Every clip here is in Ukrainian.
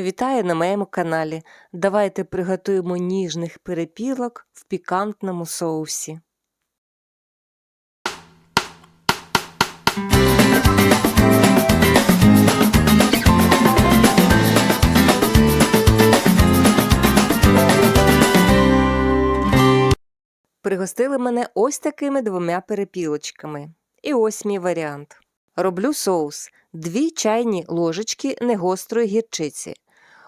Вітаю на моєму каналі. Давайте приготуємо ніжних перепілок в пікантному соусі. Пригостили мене ось такими двома перепілочками. І ось мій варіант. Роблю соус 2 чайні ложечки негострої гірчиці.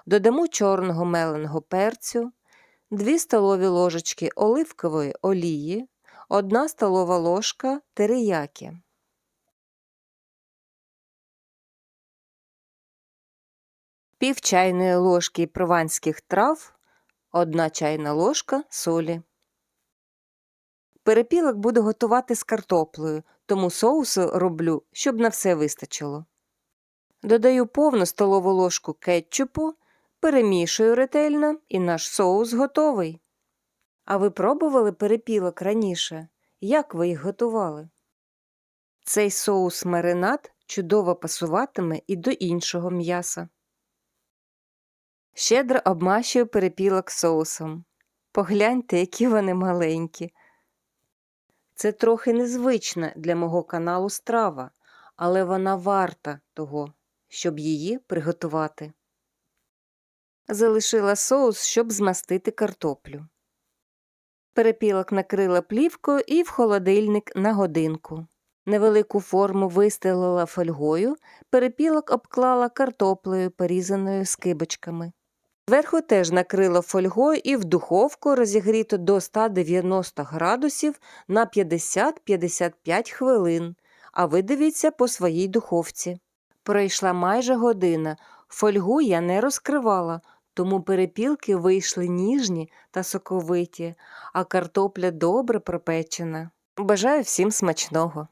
Додамо чорного меленого перцю, 2 столові ложечки оливкової олії, 1 столова ложка териякі. Пів чайної ложки прованських трав, 1 чайна ложка солі. Перепілок буду готувати з картоплею, тому соусу роблю, щоб на все вистачило. Додаю повну столову ложку кетчупу, перемішую ретельно і наш соус готовий. А ви пробували перепілок раніше? Як ви їх готували? Цей соус маринад чудово пасуватиме і до іншого м'яса. Щедро обмащую перепілок соусом. Погляньте, які вони маленькі. Це трохи незвична для мого каналу страва, але вона варта того, щоб її приготувати. Залишила соус, щоб змастити картоплю. Перепілок накрила плівкою і в холодильник на годинку. Невелику форму вистелила фольгою, перепілок обклала картоплею, порізаною скибочками. Зверху теж накрила фольгою і в духовку розігріто до 190 градусів на 50-55 хвилин, а ви дивіться по своїй духовці. Пройшла майже година, фольгу я не розкривала, тому перепілки вийшли ніжні та соковиті, а картопля добре пропечена. Бажаю всім смачного!